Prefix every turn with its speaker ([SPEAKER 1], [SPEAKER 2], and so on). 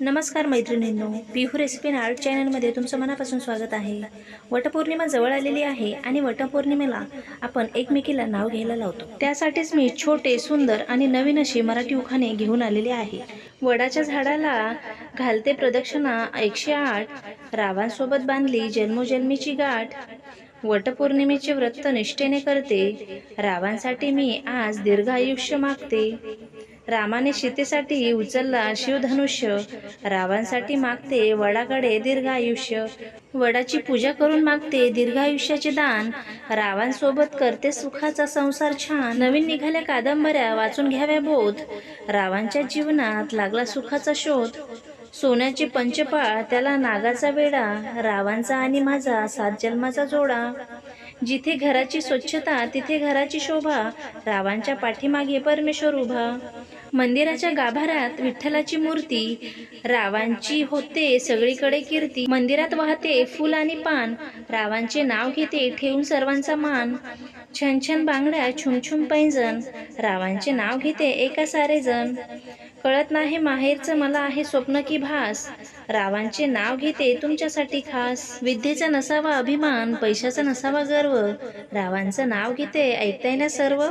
[SPEAKER 1] नमस्कार मैत्रिणींनो पिहू recipe and art चॅनलमध्ये तुमचं मनापासून स्वागत आहे. वटपौर्णिमा जवळ आलेली आहे आणि वटपौर्णिमेला आपण एकमेकीला नाव घ्यायला लावतो. त्यासाठीच मी छोटे सुंदर आणि नवीन अशी मराठी उखाणे घेऊन आलेले आहे. वडाच्या झाडाला घालते प्रदक्षिणा एकशे आठ रावांसोबत बांधली जन्मोजन्मीची गाठ वटपौर्णिमेचे व्रत निष्ठेने करते रावांसाठी मी आज दीर्घ आयुष्य मागते. रामाने सीतेसाठी उचलला शिवधनुष्य. रावांसाठी मागते वडाकडे दीर्घायुष्य. वडाची पूजा करून मागते दीर्घ आयुष्याचे दान. रावांसोबत करते सुखाचा संसार छान. नवीन निघाल्या कादंबऱ्या वाचून घ्याव्या बोध. रावांच्या जीवनात लागला सुखाचा शोध. सोन्याची पंचपाळ त्याला नागाचा वेडा रावांचा आणि माझा सात जन्माचा जोडा. जिथे घराची स्वच्छता तिथे घराची शोभा रावांच्या पाठीमागे परमेश्वर उभा. मंदिराच्या गाभाऱ्यात विठ्ठलाची मूर्ती रावांची होते सगळीकडे कीर्ती. मंदिरात वाहते फुल आणि पान रावांचे नाव घेते ठेवून सर्वांचा मान. छन छन बांगड्या छुमछुम पैंजण रावांचे नाव घेते एका सारे जण कळत नाही माहेरचं मला आहे स्वप्न की भास रावांचे नाव घेते तुमच्यासाठी खास. विद्येचा नसावा अभिमान पैशाचा नसावा गर्व. रावांचं नाव घेते ऐकताय ना सर्व?